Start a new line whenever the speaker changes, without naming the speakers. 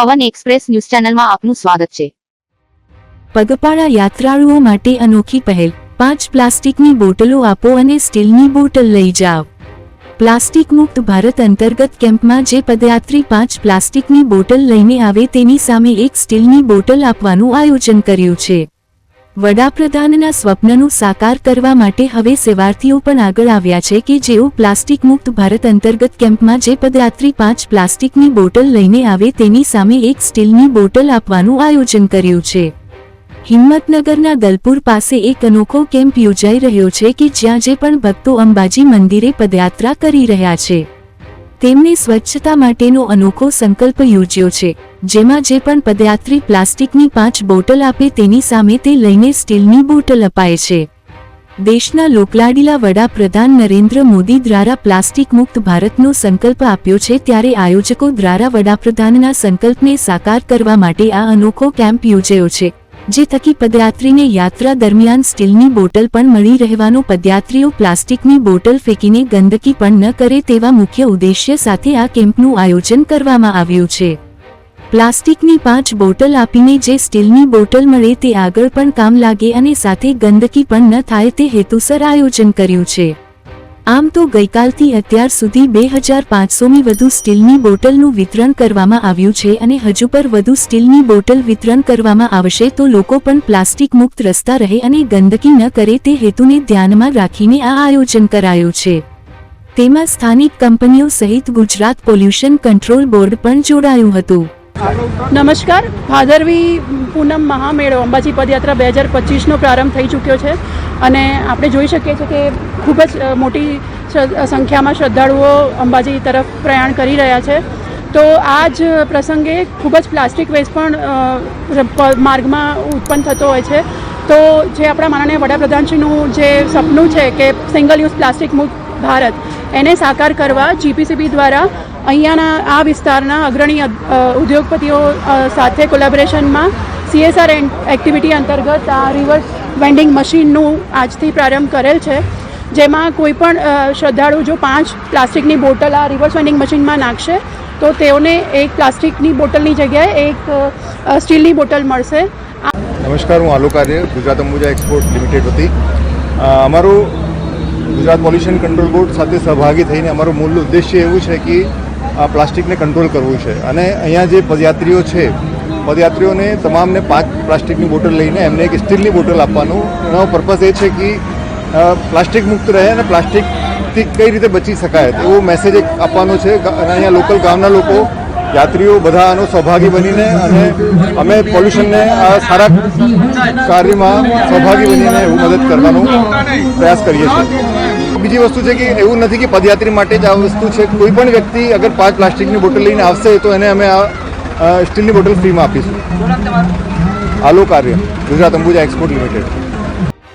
પવન express news ચેનલમાં આપનું સ્વાગત છે.
પગપાળા યાત્રાળુઓ માટે અનોખી પહેલ. પાંચ પ્લાસ્ટિકની બોટલો આપો અને સ્ટીલની બોટલ લઈ જાઓ. પ્લાસ્ટિક મુક્ત ભારત અંતર્ગત કેમ્પમાં જે પદયાત્રી પાંચ પ્લાસ્ટિકની બોટલ લઈને આવે તેની સામે એક સ્ટીલની બોટલ આપવાનું આયોજન કર્યું છે. વડાપ્રધાનના સ્વપ્નનું સાકાર કરવા માટે હવે સેવાર્થીઓ પણ આગળ આવ્યા છે કે જેઓ પ્લાસ્ટિક મુક્ત ભારત અંતર્ગત કેમ્પમાં જે પદયાત્રી પાંચ પ્લાસ્ટિકની બોટલ લઈને આવે તેની સામે એક સ્ટીલની બોટલ આપવાનું આયોજન કર્યું છે. હિંમતનગરના દલપુર પાસે એક અનોખો કેમ્પ યોજાઈ રહ્યો છે કે જ્યાં જે પણ ભક્તો અંબાજી મંદિરે પદયાત્રા કરી રહ્યા છે. તેમણે સ્વચ્છતા માટેનો અનોખો સંકલ્પ યોજ્યો છે, જેમાં જે પણ પદયાત્રી પ્લાસ્ટિકની પાંચ બોટલ આપે તેની સામે તે લઈને સ્ટીલની બોટલ અપાય છે. દેશના લોકલાડીલા વડાપ્રધાન નરેન્દ્ર મોદી દ્વારા પ્લાસ્ટિક મુક્ત ભારતનો સંકલ્પ આપ્યો છે ત્યારે આયોજકો દ્વારા વડાપ્રધાનના સંકલ્પને સાકાર કરવા માટે આ અનોખો કેમ્પ યોજાયો છે. જે થકી પદયાત્રીને યાત્રા દરમિયાન સ્ટીલની બોટલ પણ મળી રહેવાનો પદયાત્રીઓ પ્લાસ્ટિકની બોટલ ફેંકીને ગંદકી પણ ન કરે તેવા મુખ્ય ઉદ્દેશ્ય સાથે આ કેમ્પનું આયોજન કરવામાં આવ્યું છે. પ્લાસ્ટિકની પાંચ બોટલ આપીને જે સ્ટીલની બોટલ મળે તે આગળ પણ કામ લાગે અને સાથે ગંદકી પણ ન થાય તે હેતુસર આયોજન કર્યું છે. આમ તો ગઈકાલથી અત્યાર સુધી બે હજાર પાંચસોમી વધુ સ્ટીલની બોટલનું વિતરણ કરવામાં આવ્યું છે અને હજુ પર વધુ સ્ટીલની બોટલ વિતરણ કરવામાં આવશે તો લોકો પણ પ્લાસ્ટિક મુક્ત રસ્તા રહે અને ગંદકી ન કરે તે હેતુને ધ્યાનમાં રાખીને આ આયોજન કરાયું છે. તેમાં સ્થાનિક કંપનીઓ સહિત ગુજરાત પોલ્યુશન કંટ્રોલ બોર્ડ પણ જોડાયું હતું.
નમસ્કાર. ભાદરવી પૂનમ મહામેળો અંબાજી પદયાત્રા બે હજાર પચીસનો પ્રારંભ થઈ ચૂક્યો છે. અને આપણે જોઈ શકીએ છીએ કે ખૂબ જ મોટી સંખ્યામાં શ્રદ્ધાળુઓ અંબાજી તરફ પ્રયાણ કરી રહ્યા છે. તો આ જ પ્રસંગે ખૂબ જ પ્લાસ્ટિક વેસ્ટ પણ માર્ગમાં ઉત્પન્ન થતો હોય છે. તો જે આપણા માનનીય વડાપ્રધાનશ્રીનું જે સપનું છે કે સિંગલ યુઝ પ્લાસ્ટિક મુક્ત ભારત, એને સાકાર કરવા જીપીસીબી દ્વારા અહીંયાના, આ વિસ્તારના અગ્રણી ઉદ્યોગપતિઓ સાથે કોલેબોરેશનમાં સીએસઆર એક્ટિવિટી અંતર્ગત આ રિવર્સ વેન્ડિંગ મશીનનું આજથી પ્રારંભ કરેલ છે. જેમાં કોઈ પણ શ્રદ્ધાળુ જો પાંચ પ્લાસ્ટિકની બોટલ આ રિવર્સ વેન્ડિંગ મશીનમાં નાખશે, તો તેઓને એક પ્લાસ્ટિકની બોટલની જગ્યાએ એક સ્ટીલની બોટલ મળશે.
નમસ્કાર, હું આલોક આર્ય, ગુજરાત અંબુજા એક્સપોર્ટ લિમિટેડ વતી. અમારું ગુજરાત પોલ્યુશન કંટ્રોલ બોર્ડ સાથે સહભાગી થઈને અમારું મૂળ ઉદ્દેશ્ય એવું છે કે પ્લાસ્ટિકને કંટ્રોલ કરવું છે. અને અહીંયા જે પદયાત્રીઓ છે પદયાત્રીઓને તમામને પાંચ પ્લાસ્ટિકની બોટલ લઈને એમને એક સ્ટીલની બોટલ આપવાનું. એનો પર્પઝ એ છે કે પ્લાસ્ટિક મુક્ત રહે અને પ્લાસ્ટિકથી કઈ રીતે બચી શકાય એવો મેસેજ એક આપવાનો છે. અને અહીંયા લોકલ ગામના લોકો, યાત્રીઓ બધા આનો સહભાગી બનીને અને અમે પોલ્યુશનને આ સારા કાર્યમાં સહભાગી બનીને એવું મદદ કરવાનો પ્રયાસ કરીએ છીએ. બીજી વસ્તુ છે કે એવું નથી કે પદયાત્રી માટે જ આ વસ્તુ છે. કોઈ પણ વ્યક્તિ અગર પાંચ પ્લાસ્ટિકની બોટલ લઈને આવશે તો એને અમે આ સ્ટીલની બોટલ ફ્રીમાં આપીશું. આલોક કાર્ય ગુજરાત અંબુજા એક્સપોર્ટ લિમિટેડ.